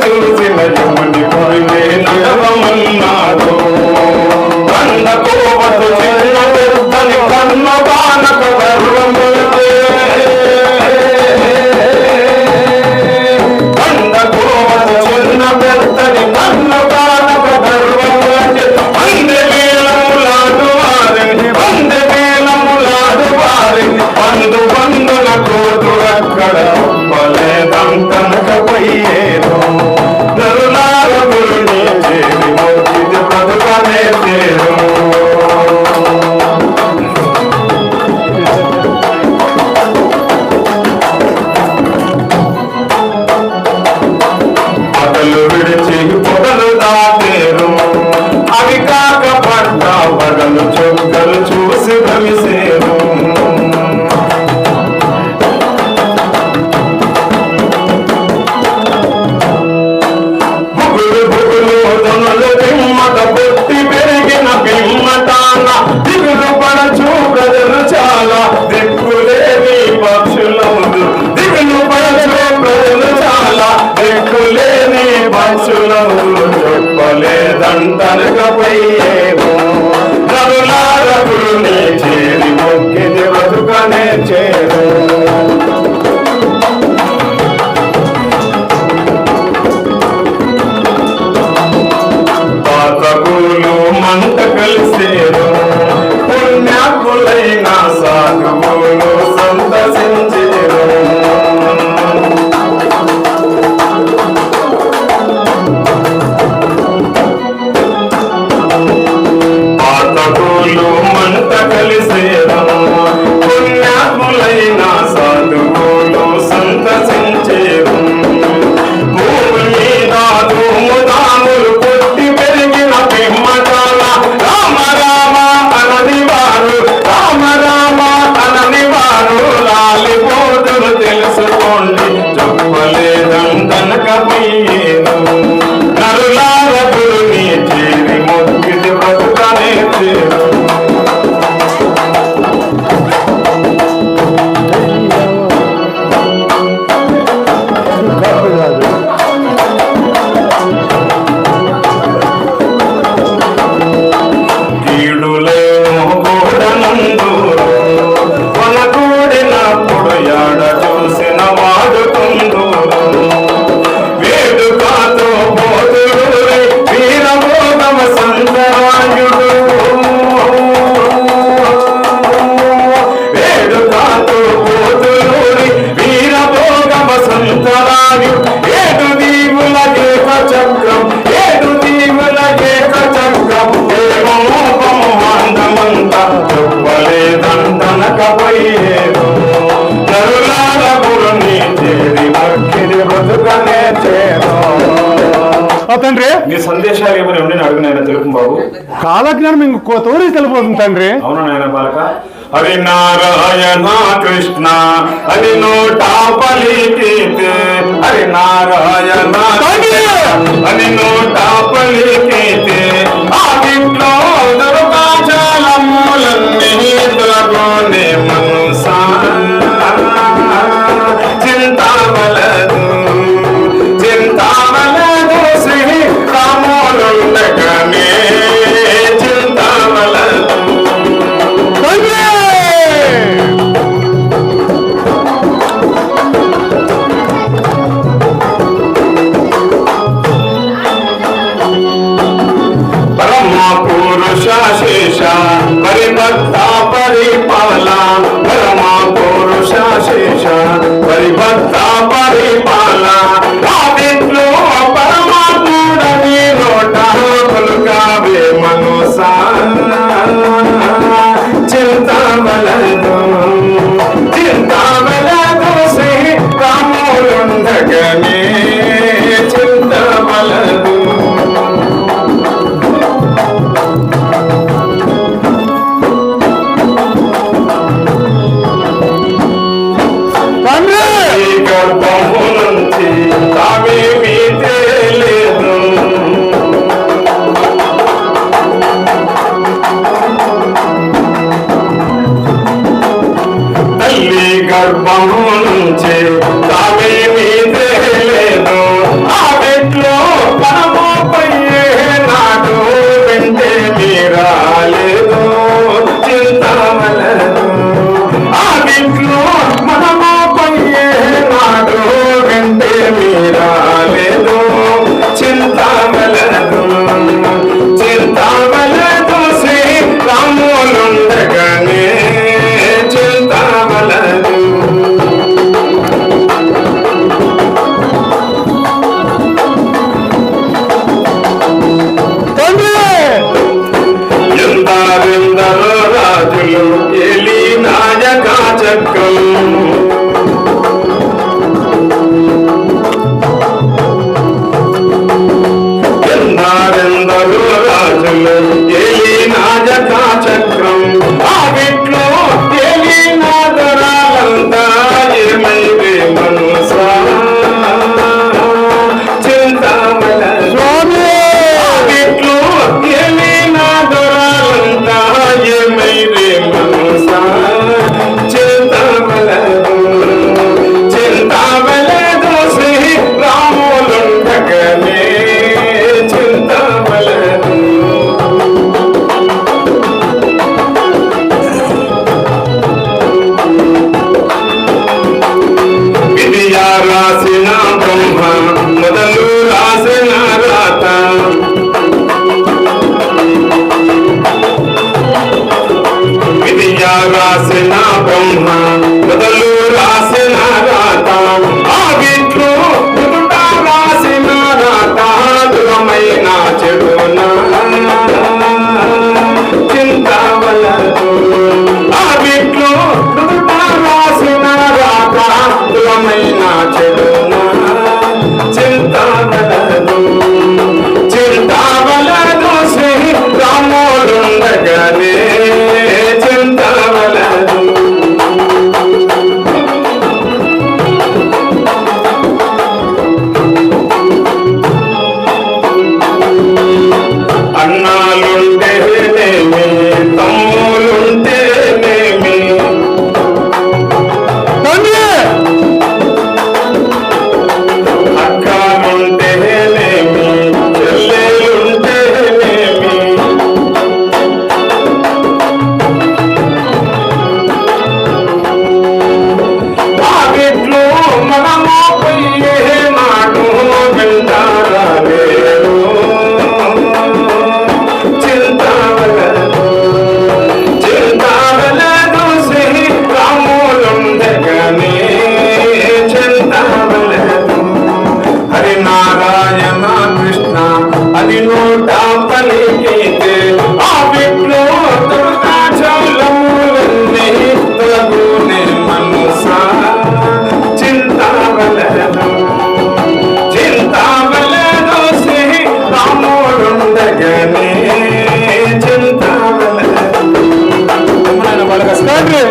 to the సంతనగా తండ్రి? మీ సందేశాలు ఏమైనా ఉండే తెలుపు బాబు? కాలజ్ఞానం ఇంకో తోరి తెలిపోతుంది తండ్రి. అవును నాయన బాలక? హరి నారాయణ కృష్ణ హరి నోట పలికిత్ హరి నారాయణ హరి నోట పలికిత్ ఆ ఇంట్లో Allah'ım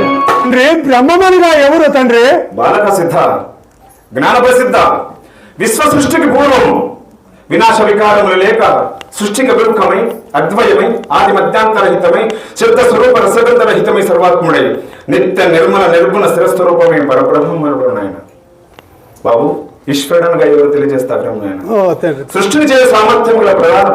తండ్రి బ్రహ్మమనిగా ఎవరు తండ్రి? బాలక సిద్ధ జ్ఞాన ప్రసిద్ధ విశ్వ సృష్టికి పూర్వం వినాశ వికారములు లేక సృష్టికి విరుఖమై అద్వయమై ఆది మధ్యాంతరహితమై శబ్ద స్వరూప రసగంధరహితమై సర్వాత్ముడై నిత్య నిర్మల నిర్గుణ స్థిరస్వరూపమై పరబ్రహ్మరుడు నాయన. బాబు ఈశ్వరుడనుగా ఎవరు తెలియజేస్తారు సృష్టిని చేసే సామర్థ్యం గల ప్రధాన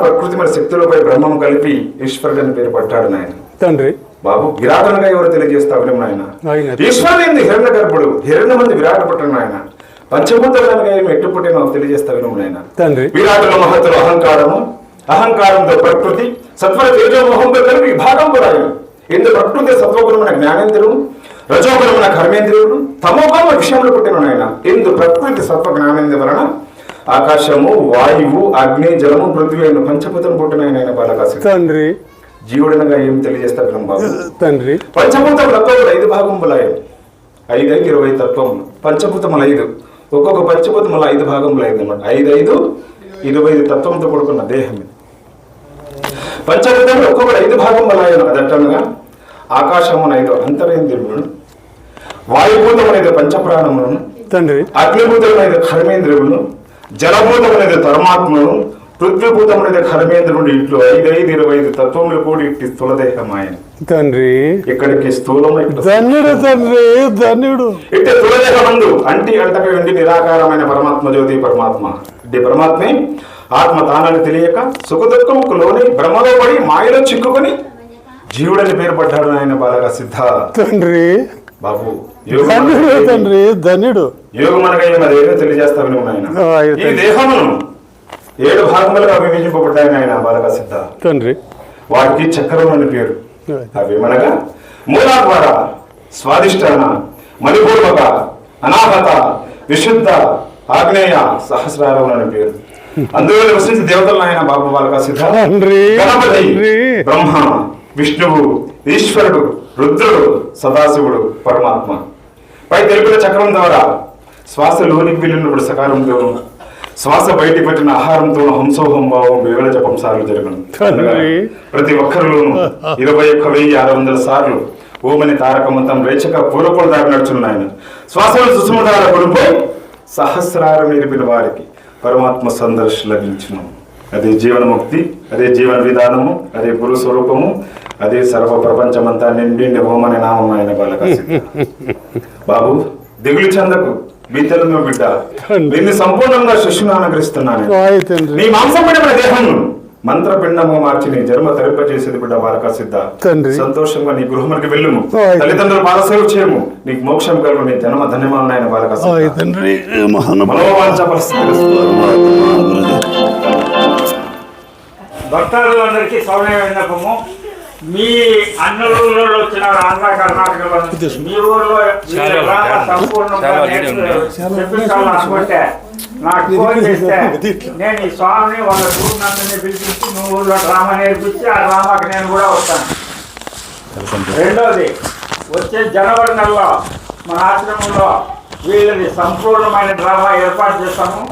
ప్రకృతిమైన శక్తులపై బ్రహ్మం కలిపి ఈశ్వరుడని పేరు పట్టాడు నాయన. తండ్రి. బాబు విరాటనుగా ఎవరు తెలియజేస్తావు నాయన. ఆయన ఈశ్వరుని హిరణ్య గర్భుడు. హిరణ్య మంది విరాట పుట్టిన ఆయన పంచభూతాలుగా ఏమి ఎట్టు పుట్టిన తెలియజేస్తావు నాయన. తండ్రి. విరాటుల మహత్తులు అహంకారము అహంకారంతో ప్రకృతి సత్వర తేజోమోహంతో కలిపి విభాగం ఆయన ఇందు ప్రకృతి సత్వగుణమైన జ్ఞానేంద్రుడు రజోగుణమైన కర్మేంద్రియుడు తమోగుణ విషయంలో పుట్టిన ఆయన ఇందు ప్రకృతి సత్వ జ్ఞానేంద్ర వలన ఆకాశము వాయువు అగ్ని జలము పృథ్వీ పంచభూతం పుట్టిన ఆయన బాలకాశి తండ్రి. జీవుడనగా ఏం తెలియజేస్తారు బాబు. తండ్రి. పంచభూతములతో కూడా ఐదు భాగములయ్యాయి ఐదు. ఇరవై తత్వం. పంచభూతములు ఐదు. ఒక్కొక్క పంచభూతముల ఐదు భాగములు ఐదు అన్నమాట. ఐదు ఐదు ఇరవై ఐదు తత్వంతో కూడుకున్న దేహం పంచభూతములు ఒక్కొక్కటి ఐదు భాగములయ్యాను అదట్టనగా ఆకాశమున ఐదు అంతరేంద్రియులను వాయుభూతమునైదు పంచప్రాణములను తండ్రి. అగ్నిభూతమునైదు కర్మేంద్రియులను జలభూతమునైదు పరమాత్మను పృథ్వీభూతమునైదు కర్మేంద్రుడు ఇట్లు ఐదు ఐదు ఇరవై ఐదు తత్వములు కూడి ఇట్టి స్థూలదేహం ఆయన తండ్రి. ఇక్కడికి స్థూలం ఇక్కడ ధన్యుడు తండ్రి ధన్యుడు. ఇట్టి తులదేహమందు అంటి అంటక ఉండి నిరాకారమైన పరమాత్మ జ్యోతి పరమాత్మ. ఇట్టి పరమాత్మే ఆత్మ తానని తెలియక సుఖదుఖముకు లోని భ్రమలో పడి మాయలో చిక్కుకొని జీవుడని పేరు పడ్డాడు ఆయన బాలగా సిద్ధ. తండ్రి. బాబు తండ్రి నువ్వు నాయన. ఆ, అయ్యో ఈ. దేహమును ఏడు భాగములుగా విభజింపబడ్డాయి ఆయన బాలగా సిద్ధ. తండ్రి. వాటికి చక్రం అని పేరు. అవి మనగా మూలాద్వార స్వాదిష్టాన మణిపూర్వక అనాహత విశుద్ధ ఆగ్నేయ సహస్రారం అని పేరు. అందులో నివసించి దేవతలు ఆయన బాబు బాలక సిద్ధ. గణపతి బ్రహ్మ విష్ణువు ఈశ్వరుడు. రుద్రుడు సదాశివుడు పరమాత్మ. పై తెలిపిన చక్రం ద్వారా శ్వాస లోనికి వెళ్ళినప్పుడు సకాలంతోను శ్వాస బయటికి పెట్టిన ఆహారంతో హంసోహం భావం వివరణ జపం సార్లు జరుగును. తండ్రి. ప్రతి ఒక్కరిలోనూ ఇరవై ఒక్క వెయ్యి ఆరు వందల సార్లు ఓమని తారక మంతం రేచక పూర్వపుల దారి నడుచున్నాయన. శ్వాసలు సుసుమధార కొనుపై సహస్రారం నేర్పిన వారికి పరమాత్మ సందర్శ లభించును. అదే జీవనముక్తి అదే జీవన విధానము అదే గురు స్వరూపము అదే సర్వ ప్రపంచమంతా నిండి ఓమని నామం ఆయన బాబు దిగులు చెందకు. బీతలు నువ్వు బిడ్డ. నిన్ను సంపూర్ణంగా శిష్యుని అనుగ్రహిస్తున్నాను నీ మాంసపడిన దేహం మంత్రపిండము మార్చి నీ జన్మ తరింపజేసేది బిడ్డ బాలక సిద్ధ. తండ్రి. సంతోషంగా నీ గృహమునికి వెళ్ళుము. తల్లిదండ్రులు బాలసేవ చేయము. నీకు మోక్షం కలుగు నీ జన్మ ధన్యమాలనాయన బాలక తండ్రి. భక్తాదులందరికీ విన్నపము. మీ అన్నూరులో వచ్చిన ఆంధ్ర కర్ణాటకలో మీ ఊర్లో సంపూర్ణంగా చెప్పించాలని అనుకుంటే నాకు ఫోన్ చేస్తే నేను ఈ స్వామిని వాళ్ళ గురునందుని పిలిపించి మీ ఊర్లో డ్రామా నేర్పించి ఆ డ్రామాకి నేను కూడా వస్తాను. రెండోది వచ్చే జనవరి నెలలో మన ఆశ్రమంలో వీళ్ళది సంపూర్ణమైన డ్రామా ఏర్పాటు చేస్తాము.